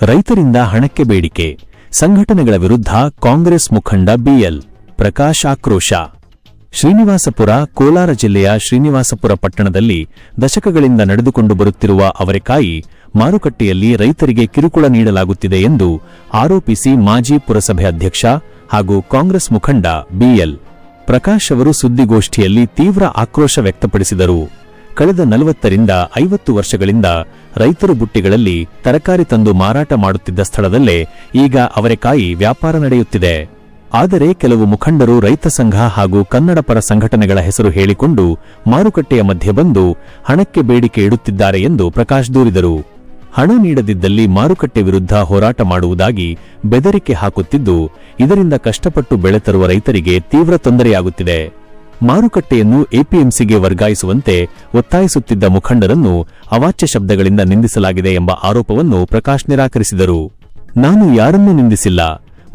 ರೈತರಿಂದ ಹಣಕ್ಕೆ ಬೇಡಿಕೆ. ಸಂಘಟನೆಗಳ ವಿರುದ್ಧ ಕಾಂಗ್ರೆಸ್ ಮುಖಂಡ ಬಿಎಲ್. ಪ್ರಕಾಶ್ ಆಕ್ರೋಶ. ಶ್ರೀನಿವಾಸಪುರ, ಕೋಲಾರ ಜಿಲ್ಲೆಯ ಶ್ರೀನಿವಾಸಪುರ ಪಟ್ಟಣದಲ್ಲಿ ದಶಕಗಳಿಂದ ನಡೆದುಕೊಂಡು ಬರುತ್ತಿರುವ ಅವರೆಕಾಯಿ ಮಾರುಕಟ್ಟೆಯಲ್ಲಿ ರೈತರಿಗೆ ಕಿರುಕುಳ ನೀಡಲಾಗುತ್ತಿದೆ ಎಂದು ಆರೋಪಿಸಿ ಮಾಜಿ ಪುರಸಭೆ ಅಧ್ಯಕ್ಷ ಹಾಗೂ ಕಾಂಗ್ರೆಸ್ ಮುಖಂಡ ಬಿಎಲ್. ಪ್ರಕಾಶ್ ಅವರು ಸುದ್ದಿಗೋಷ್ಠಿಯಲ್ಲಿ ತೀವ್ರ ಆಕ್ರೋಶ ವ್ಯಕ್ತಪಡಿಸಿದರು. ಕಳೆದ ನಲವತ್ತರಿಂದ ಐವತ್ತು ವರ್ಷಗಳಿಂದ ರೈತರು ಬುಟ್ಟಿಗಳಲ್ಲಿ ತರಕಾರಿ ತಂದು ಮಾರಾಟ ಮಾಡುತ್ತಿದ್ದ ಸ್ಥಳದಲ್ಲೇ ಈಗ ಅವರೆಕಾಯಿ ವ್ಯಾಪಾರ ನಡೆಯುತ್ತಿದೆ. ಆದರೆ ಕೆಲವು ಮುಖಂಡರು ರೈತ ಸಂಘ ಹಾಗೂ ಕನ್ನಡ ಪರ ಸಂಘಟನೆಗಳ ಹೆಸರು ಹೇಳಿಕೊಂಡು ಮಾರುಕಟ್ಟೆಯ ಮಧ್ಯೆ ಬಂದು ಹಣಕ್ಕೆ ಬೇಡಿಕೆ ಇಡುತ್ತಿದ್ದಾರೆ ಎಂದು ಪ್ರಕಾಶ್ ದೂರಿದರು. ಹಣ ನೀಡದಿದ್ದಲ್ಲಿ ಮಾರುಕಟ್ಟೆ ವಿರುದ್ಧ ಹೋರಾಟ ಮಾಡುವುದಾಗಿ ಬೆದರಿಕೆ ಹಾಕುತ್ತಿದ್ದು, ಇದರಿಂದ ಕಷ್ಟಪಟ್ಟು ಬೆಳೆ ತರುವ ರೈತರಿಗೆ ತೀವ್ರ ತೊಂದರೆಯಾಗುತ್ತಿದೆ. ಮಾರುಕಟ್ಟೆಯನ್ನು ಎಪಿಎಂಸಿಗೆ ವರ್ಗಾಯಿಸುವಂತೆ ಒತ್ತಾಯಿಸುತ್ತಿದ್ದ ಮುಖಂಡರನ್ನು ಅವಾಚ್ಯ ಶಬ್ದಗಳಿಂದ ನಿಂದಿಸಲಾಗಿದೆ ಎಂಬ ಆರೋಪವನ್ನು ಪ್ರಕಾಶ್ ನಿರಾಕರಿಸಿದರು. ನಾನು ಯಾರನ್ನೂ ನಿಂದಿಸಿಲ್ಲ.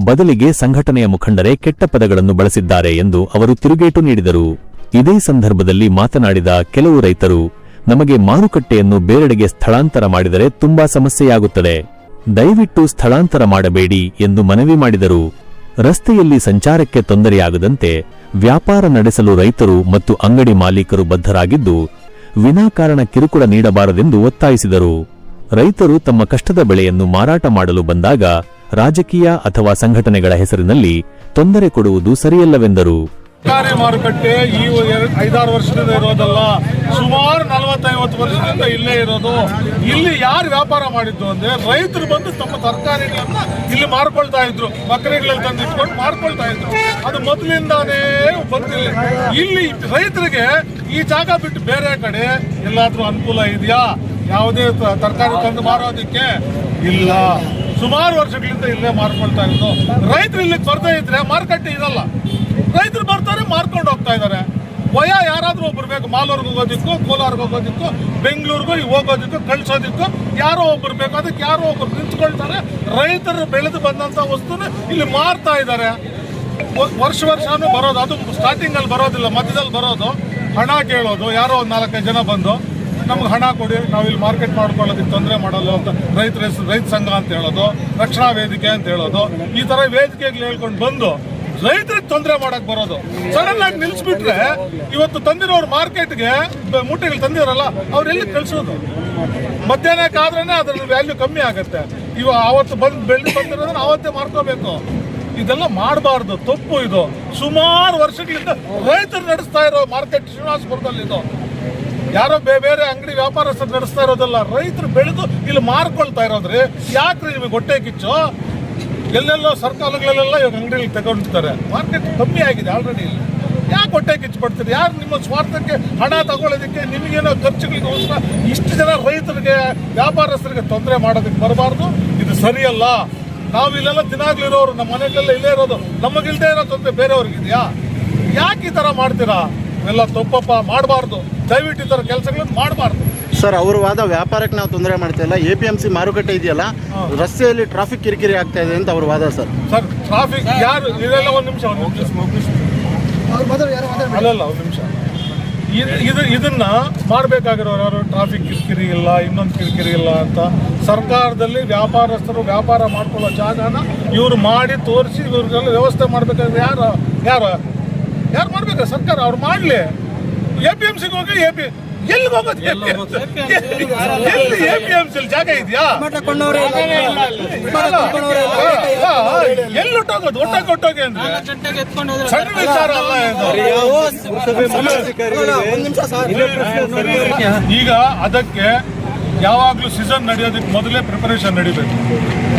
ಬದಲಿಗೆ ಸಂಘಟನೆಯ ಮುಖಂಡರೇ ಕೆಟ್ಟ ಪದಗಳನ್ನು ಬಳಸಿದ್ದಾರೆ ಎಂದು ಅವರು ತಿರುಗೇಟು ನೀಡಿದರು. ಇದೇ ಸಂದರ್ಭದಲ್ಲಿ ಮಾತನಾಡಿದ ಕೆಲವು ರೈತರು, ನಮಗೆ ಮಾರುಕಟ್ಟೆಯನ್ನು ಬೇರೆಡೆಗೆ ಸ್ಥಳಾಂತರ ಮಾಡಿದರೆ ತುಂಬಾ ಸಮಸ್ಯೆಯಾಗುತ್ತದೆ. ದಯವಿಟ್ಟು ಸ್ಥಳಾಂತರ ಮಾಡಬೇಡಿ ಎಂದು ಮನವಿ ಮಾಡಿದರು. ರಸ್ತೆಯಲ್ಲಿ ಸಂಚಾರಕ್ಕೆ ತೊಂದರೆಯಾಗದಂತೆ ವ್ಯಾಪಾರ ನಡೆಸಲು ರೈತರು ಮತ್ತು ಅಂಗಡಿ ಮಾಲೀಕರು ಬದ್ಧರಾಗಿದ್ದು, ವಿನಾಕಾರಣ ಕಿರುಕುಳ ನೀಡಬಾರದೆಂದು ಒತ್ತಾಯಿಸಿದರು. ರೈತರು ತಮ್ಮ ಕಷ್ಟದ ಬೆಳೆಯನ್ನು ಮಾರಾಟ ಮಾಡಲು ಬಂದಾಗ, ರಾಜಕೀಯ ಅಥವಾ ಸಂಘಟನೆಗಳ ಹೆಸರಿನಲ್ಲಿ ತೊಂದರೆ ಕೊಡುವುದು ಸರಿಯಲ್ಲವೆಂದರು. ತರಕಾರಿ ಮಾರುಕಟ್ಟೆ ಈ ಐದಾರು ವರ್ಷದಿಂದ ಇರೋದಲ್ಲ, ಸುಮಾರು ನಲವತ್ತೈವತ್ತು ವರ್ಷದಿಂದ ಇಲ್ಲೇ ಇರೋದು. ಇಲ್ಲಿ ಯಾರು ವ್ಯಾಪಾರ ಮಾಡಿದ್ದು ಅಂದ್ರೆ ರೈತರು ಬಂದು ತಮ್ಮ ತರಕಾರಿಗಳನ್ನ ಇಲ್ಲಿ ಮಾರ್ಕೊಳ್ತಾ ಇದ್ರು, ಬಕರಿಗಳಲ್ಲಿ ತಂದು ಇಟ್ಕೊಂಡು ಮಾರ್ಕೊಳ್ತಾ ಇದ್ರು. ಅದು ಮೊದಲಿಂದಾನೇ ಬಂದಿಲ್ಲ. ಇಲ್ಲಿ ರೈತರಿಗೆ ಈ ಜಾಗ ಬಿಟ್ಟು ಬೇರೆ ಕಡೆ ಎಲ್ಲಾದ್ರೂ ಅನುಕೂಲ ಇದೆಯಾ? ಯಾವುದೇ ತರಕಾರಿ ತಂದು ಮಾರೋದಕ್ಕೆ ಇಲ್ಲ. ಸುಮಾರು ವರ್ಷಗಳಿಂದ ಇಲ್ಲೇ ಮಾರ್ಕೊಳ್ತಾ ಇರೋದು. ರೈತರು ಇಲ್ಲಿಗೆ ಬರ್ತಾ ಇದ್ರೆ ಮಾರುಕಟ್ಟೆ ಇರಲ್ಲ. ರೈತರು ಬರ್ತಾರೆ, ಮಾರ್ಕೊಂಡು ಹೋಗ್ತಾ ಇದ್ದಾರೆ. ವಯ ಯಾರಾದರೂ ಬೇಕು, ಮಾಲೂರ್ಗೆ ಹೋಗೋದಿಕ್ಕೋ ಕೋಲಾರ್ಗೆ ಹೋಗೋದಿಕ್ಕೋ ಬೆಂಗಳೂರಿಗೂ ಹೋಗೋದಿಕ್ಕೋ ಕಳಿಸೋದಿಕ್ಕೋ ಯಾರೋ ಒಬ್ರು ಬೇಕು, ಅದಕ್ಕೆ ಯಾರೋ ಒಬ್ರು ನಿಂತ್ಕೊಳ್ತಾರೆ, ರೈತರು ಬೆಳೆದು ಬಂದಂತ ವಸ್ತುನ ಇಲ್ಲಿ ಮಾರ್ತಾ ಇದ್ದಾರೆ. ವರ್ಷ ವರ್ಷನೂ ಬರೋದು, ಅದು ಸ್ಟಾರ್ಟಿಂಗ್ ಅಲ್ಲಿ ಬರೋದಿಲ್ಲ, ಮಧ್ಯದಲ್ಲಿ ಬರೋದು. ಹಣ ಕೇಳೋದು, ಯಾರೋ ಒಂದು ನಾಲ್ಕೈದು ಜನ ಬಂದು, ನಮ್ಗೆ ಹಣ ಕೊಡಿ, ನಾವು ಇಲ್ಲಿ ಮಾರ್ಕೆಟ್ ಮಾಡ್ಕೊಳ್ಳೋದಕ್ಕೆ ತೊಂದರೆ ಮಾಡಲ್ಲ ಅಂತ ರೈತರ ರೈತ ಸಂಘ ಅಂತ ಹೇಳೋದು, ರಕ್ಷಣಾ ವೇದಿಕೆ ಅಂತ ಹೇಳೋದು, ಈ ಥರ ವೇದಿಕೆಗಳು ಹೇಳ್ಕೊಂಡು ಬಂದು ರೈತರಿಗೆ ತೊಂದರೆ ಮಾಡಕ್ ಬರೋದು. ಸಡನ್ ಆಗಿ ನಿಲ್ಸ್ಬಿಟ್ರೆ ಇವತ್ತು ತಂದಿರೋರು ಮಾರ್ಕೆಟ್ಗೆ ಮೂಟೆಗಳು ತಂದಿರಲ್ಲ ಅವ್ರೆಲ್ಲಿ ಕಳ್ಸೋದು? ಮಧ್ಯಾಹ್ನಕ್ಕೆ ಆದ್ರೆ ಅದ್ರ ವ್ಯಾಲ್ಯೂ ಕಮ್ಮಿ ಆಗುತ್ತೆ. ಇವ ಅವತ್ತು ಬಂದು ಬೆಳ್ಳಿ ಬಂದಿರೋದನ್ನ ಅವತ್ತೇ ಮಾರ್ಕೋಬೇಕು. ಇದೆಲ್ಲ ಮಾಡಬಾರ್ದು, ತಪ್ಪು ಇದು. ಸುಮಾರು ವರ್ಷಗಳಿಂದ ರೈತರು ನಡೆಸ್ತಾ ಇರೋ ಮಾರ್ಕೆಟ್ ಶ್ರೀನಿವಾಸಪುರದಲ್ಲಿ ಇದು. ಯಾರೋ ಬೇರೆ ಅಂಗಡಿ ವ್ಯಾಪಾರಸ್ಥರು ನಡೆಸ್ತಾ ಇರೋದಲ್ಲ ರೈತರು ಬೆಳೆದು ಇಲ್ಲಿ ಮಾರ್ಕೊಳ್ತಾ ಇರೋದ್ರಿ. ಯಾಕ್ರಿ ನಿಮಗೆ ಹೊಟ್ಟೆ ಕಿಚ್ಚು? ಎಲ್ಲೆಲ್ಲೋ ಸರ್ಕಾರಗಳಲ್ಲೆಲ್ಲ ಇವಾಗ ಅಂಗಡಿಯಲ್ಲಿ ತಗೊಂಡಿರ್ತಾರೆ. ಮಾರ್ಕೆಟ್ ಕಮ್ಮಿ ಆಗಿದೆ ಆಲ್ರೆಡಿ ಇಲ್ಲಿ. ಯಾಕೆ ಹೊಟ್ಟೆ ಕಿಚ್ಚು ಯಾರು ನಿಮ್ಮ ಸ್ವಾರ್ಥಕ್ಕೆ ಹಣ ತಗೊಳ್ಳೋದಕ್ಕೆ ನಿಮಗೇನೋ ಖರ್ಚುಗಳಿಗೋಸ್ಕರ ಇಷ್ಟು ಜನ ರೈತರಿಗೆ, ವ್ಯಾಪಾರಸ್ಥರಿಗೆ ತೊಂದರೆ ಮಾಡೋದಕ್ಕೆ ಬರಬಾರ್ದು? ಇದು ಸರಿಯಲ್ಲ. ನಾವು ಇಲ್ಲೆಲ್ಲ ದಿನಾಗ್ಲೂ ಇರೋರು ನಮ್ಮ ಮನೆಗಳೆಲ್ಲ ಇಲ್ಲೇ ಇರೋದು. ನಮಗಿಲ್ದೇ ಇರೋ ತೊಂದರೆ ಬೇರೆಯವ್ರಿಗಿದೆಯಾ? ಯಾಕೆ ಈ ಥರ ಮಾಡ್ತೀರಾ? ಎಲ್ಲ ತಪ್ಪಪ್ಪ, ಮಾಡಬಾರ್ದು. ದಯವಿಟ್ಟು ಈ ಥರ ಕೆಲಸಗಳನ್ನು ಮಾಡಬಾರ್ದು. ಸರ್ ಅವ್ರ ವಾದ ವ್ಯಾಪಾರಕ್ಕೆ ನಾವು ತೊಂದರೆ ಮಾಡ್ತಾ ಇಲ್ಲ. ಎ ಪಿ ಎಂ ಸಿ ಮಾರುಕಟ್ಟೆ ಇದೆಯಲ್ಲ ರಸ್ತೆಯಲ್ಲಿ ಟ್ರಾಫಿಕ್ ಕಿರಿಕಿರಿ ಆಗ್ತಾ ಇದೆ ಅಂತ ಅವ್ರ ವಾದ ಸರ್. ಸರ್ ಟ್ರಾಫಿಕ್ ಯಾರು ಇದೆಲ್ಲ ಒಂದು ನಿಮಿಷ ಒಂದು ನಿಮಿಷ. ಅಲ್ಲಲ್ಲ ಒಂದು ನಿಮಿಷ. ಇದು ಇದು ಇದನ್ನ ಮಾಡಬೇಕಾಗಿರೋರು ಯಾರು? ಟ್ರಾಫಿಕ್ ಕಿರಿಕಿರಿ ಇಲ್ಲ ಇನ್ನೊಂದು ಕಿರಿಕಿರಿ ಇಲ್ಲ ಅಂತ. ಸರ್ಕಾರದಲ್ಲಿ ವ್ಯಾಪಾರಸ್ಥರು ವ್ಯಾಪಾರ ಮಾಡ್ಕೊಳ್ಳೋ ಜಾಗನ ಇವ್ರು ಮಾಡಿ ತೋರಿಸಿ ಇವ್ರಿಗೆಲ್ಲ ವ್ಯವಸ್ಥೆ ಮಾಡ್ಬೇಕಾದ್ರೆ ಯಾರು ಯಾರು ಯಾರು ಮಾಡಬೇಕು ಸರ್ಕಾರ? ಅವ್ರು ಮಾಡಲಿ. ಎ ಪಿ ಎಂ ಸಿಗೆ ಹೋಗಿ ಎ ಪಿ ಎಲ್ಲಿಗೆ ಹೋಗೋದು ಎಲ್ಲಿ ಎ ಪಿ ಎಂ ಸಿ? ಜಾಗ ಇದೆಯಾ? ಎಲ್ಲಿ ಹುಟ್ಟೋಗೋದು? ಒಟ್ಟಾಗ ಹೊಟ್ಟೋಗಿ ಅಂದ್ರೆ? ಸಣ್ಣ ವಿಚಾರ ಅಲ್ಲ ಇದು. ಈಗ ಅದಕ್ಕೆ ಯಾವಾಗಲೂ ಸೀಸನ್ ನಡೆಯೋದಕ್ಕೆ ಮೊದಲೇ ಪ್ರಿಪರೇಷನ್ ನಡಿಬೇಕು.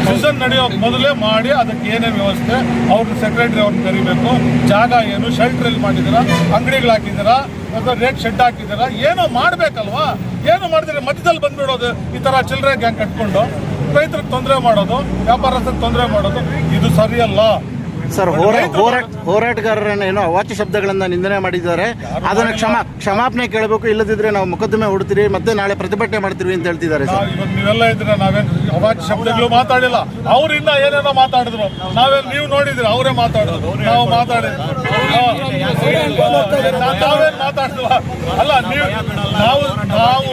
ಸೀಸನ್ ನಡೆಯೋಕ್ಕೆ ಮೊದಲೇ ಮಾಡಿ ಅದಕ್ಕೆ ಏನೇನು ವ್ಯವಸ್ಥೆ ಅವ್ರನ್ನ ಸೆಕ್ರೆಟರಿ ಅವ್ರನ್ನ ಕರಿಬೇಕು, ಜಾಗ ಏನು ಶೆಲ್ಟರ್ ಎಲ್ಲಿ ಮಾಡಿದ್ದೀರಾ, ಅಂಗಡಿಗಳು ಹಾಕಿದ್ದೀರಾ, ಅಥವಾ ರೇಟ್ ಶೆಡ್ ಹಾಕಿದ್ದೀರಾ, ಏನೋ ಮಾಡಬೇಕಲ್ವಾ? ಏನು ಮಾಡಿದ್ರೆ ಮಧ್ಯದಲ್ಲಿ ಬಂದ್ಬಿಡೋದು, ಈ ಥರ ಚಿಲ್ಲರೆ ಗ್ಯಾಂಗ್ ಕಟ್ಕೊಂಡು ರೈತರಿಗೆ ತೊಂದರೆ ಮಾಡೋದು, ವ್ಯಾಪಾರಸ್ಥರಿಗೆ ತೊಂದರೆ ಮಾಡೋದು, ಇದು ಸರಿಯಲ್ಲ. ಸರ್ ಹೋರಾ ಹೋರಾಟ ಹೋರಾಟಗಾರರನ್ನ ಏನೋ ಅವಾಚ್ಯ ಶಬ್ದಗಳನ್ನ ನಿಂದನೆ ಮಾಡಿದ್ದಾರೆ. ಅದನ್ನ ಕ್ಷಮ ಕ್ಷಮಾಪಣೆ ಕೇಳಬೇಕು ಇಲ್ಲದಿದ್ರೆ ನಾವು ಮೊಕದ್ದಮೆ ಹೊಡ್ತೀರಿ ಮತ್ತೆ ನಾಳೆ ಪ್ರತಿಭಟನೆ ಮಾಡ್ತೀವಿ ಅಂತ ಹೇಳ್ತಿದ್ದಾರೆ ಸರ್. ನಾವ್ ನೀವೆಲ್ಲ ಇದ್ರೆ ನಾವೇನ್ ಅವಾಚ್ಯ ಶಬ್ದಗಳು ಮಾತಾಡಿಲ್ಲ. ಅವ್ರಿಂದ ಏನೇನೋ ಮಾತಾಡಿದ್ರು. ನಾವೇನ್ ನೀವು ನೋಡಿದ್ರಿ ಅವರೇ ಮಾತಾಡಿದ್ರು. ನಾವು ಮಾತಾಡಿದ್ರು ನಾವೇನ್ ಮಾತಾಡ್ತೀವ ಅಲ್ಲ ನೀವು ನಾವು ನಾವು ನಾವು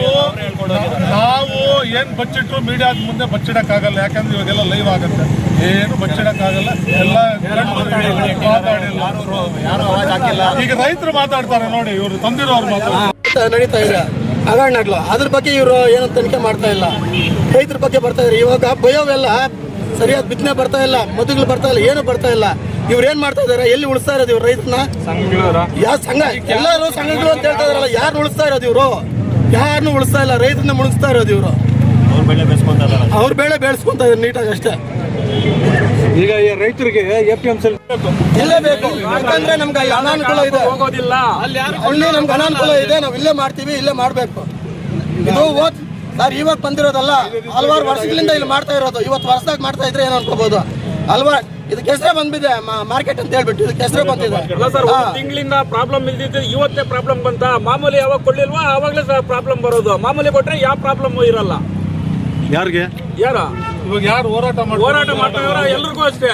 ಏನ್ ಬಚ್ಚಿಟ್ರು ಮೀಡಿಯಾದ ಮುಂದೆ ಬಚ್ಚಿಡಕ್ಕಾಗಲ್ಲ ಯಾಕಂದ್ರೆ ಇವಾಗೆಲ್ಲ ಲೈವ್ ಆಗುತ್ತೆ. ಏನು ಬಚ್ಚಿಡಕ್ಕಾಗಲ್ಲ ಎಲ್ಲ ಮಾತಾಡಿಲ್ಲ? ಈಗ ರೈತರು ಮಾತಾಡ್ತಾರೆ ನೋಡಿ ಇವರು ತಂದಿರೋರು ಮಾತಾಡ್ತಾರೆ ನಡೀತಾ ಇದೆ. ಹಗರಣಗಳು. ಅದ್ರ ಬಗ್ಗೆ ಇವರು ಏನು ತನಿಖೆ ಮಾಡ್ತಾ ಇಲ್ಲ. ರೈತರ ಬಗ್ಗೆ ಬರ್ತಾ ಇದ್ದಾರೆ ಇವಾಗ ಬಯೋವೆಲ್ಲ ಸರಿಯಾದ ಬಿತ್ತನೆ ಬರ್ತಾ ಇಲ್ಲ ಮದುಗಳು ಬರ್ತಾ ಇಲ್ಲ ಏನು ಬರ್ತಾ ಇಲ್ಲ. ಇವ್ರು ಏನ್ ಮಾಡ್ತಾ ಇದಾರೆ? ಎಲ್ಲಿ ಉಳಿಸ್ತಾ ಇರೋದು ಇವ್ರು ರೈತನ ಯಾವ ಸಂಘ ಎಲ್ಲರೂ ಸಂಘಗಳು ಅಂತ ಹೇಳ್ತಾ ಇದಾರಲ್ಲ ಯಾರು ಉಳಿಸ್ತಾ ಇರೋದು ಇವರು? ಯಾರನ್ನು ಉಳಿಸ್ತಾ ಇಲ್ಲ? ರೈತನ ಮುಳುಗಿಸ್ತಾ ಇರೋದು ಇವರು. ಅವ್ರ ಬೆಳೆ ಬೆಳೆಸ್ಕೊಂತ ಇದ್ದಾರೆ ನೀಟಾಗಿ ಅಷ್ಟೇ. ಈಗ ಈ ರೈತರಿಗೆ ಎ ಪಿ ಎಂ ಇಲ್ಲೇ ಬೇಕು. ಯಾಕಂದ್ರೆ ನಮ್ಗೆ ಅನಾನುಕೂಲ ಇದೆ. ಹೋಗೋದಿಲ್ಲ. ಅಲ್ಲಿ ನಮ್ಗೆ ಅನಾನುಕೂಲ ಇದೆ ನಾವು ಇಲ್ಲೇ ಮಾಡ್ತೀವಿ ಇಲ್ಲೇ ಮಾಡಬೇಕು. ಇದು ಓದ್ ಸರ್ ಇವಾಗ ಬಂದಿರೋದಲ್ಲ ಹಲವಾರು ವರ್ಷಗಳಿಂದ ಇಲ್ಲಿ ಮಾಡ್ತಾ ಇರೋದು. ಇವತ್ತು ವರ್ಷದಾಗ ಮಾಡ್ತಾ ಇದ್ರೆ ಏನು ಅನ್ಕೋಬಹುದು ಅಲ್ವಾ ಇದಕ್ಕೆ ಹೆಸರೇ ಬಂದಿದೆ ಮಾರ್ಕೆಟ್ ಅಂತ ಹೇಳ್ಬಿಟ್ಟು. ಇದಕ್ಕೆ ಹೆಸರೇ ಬಂದಿದೆ. ಅಲ್ಲ ಸರ್ ಒಂದು ತಿಂಗಳಿಂದ ಪ್ರಾಬ್ಲಮ್ ಇಲ್ದಿದ್ದು ಇವತ್ತೇ ಪ್ರಾಬ್ಲಮ್ ಬಂತ? ಮಾಮೂಲಿ ಯಾವಾಗ ಕೊಡ್ಲಿಲ್ವಾ ಅವಾಗಲೇ ಸರ್ ಪ್ರಾಬ್ಲಮ್ ಬರೋದು. ಮಾಮೂಲಿ ಕೊಟ್ರೆ ಯಾವ ಪ್ರಾಬ್ಲಮ್ ಇರಲ್ಲ. ಯಾರಿಗೆ? ಯಾರ? ಇವಾಗ ಯಾರು ಹೋರಾಟ ಮಾಡಿ ಹೋರಾಟ ಮಾಡ್ತಾ ಎಲ್ರಿಗೂ ಅಷ್ಟೇ.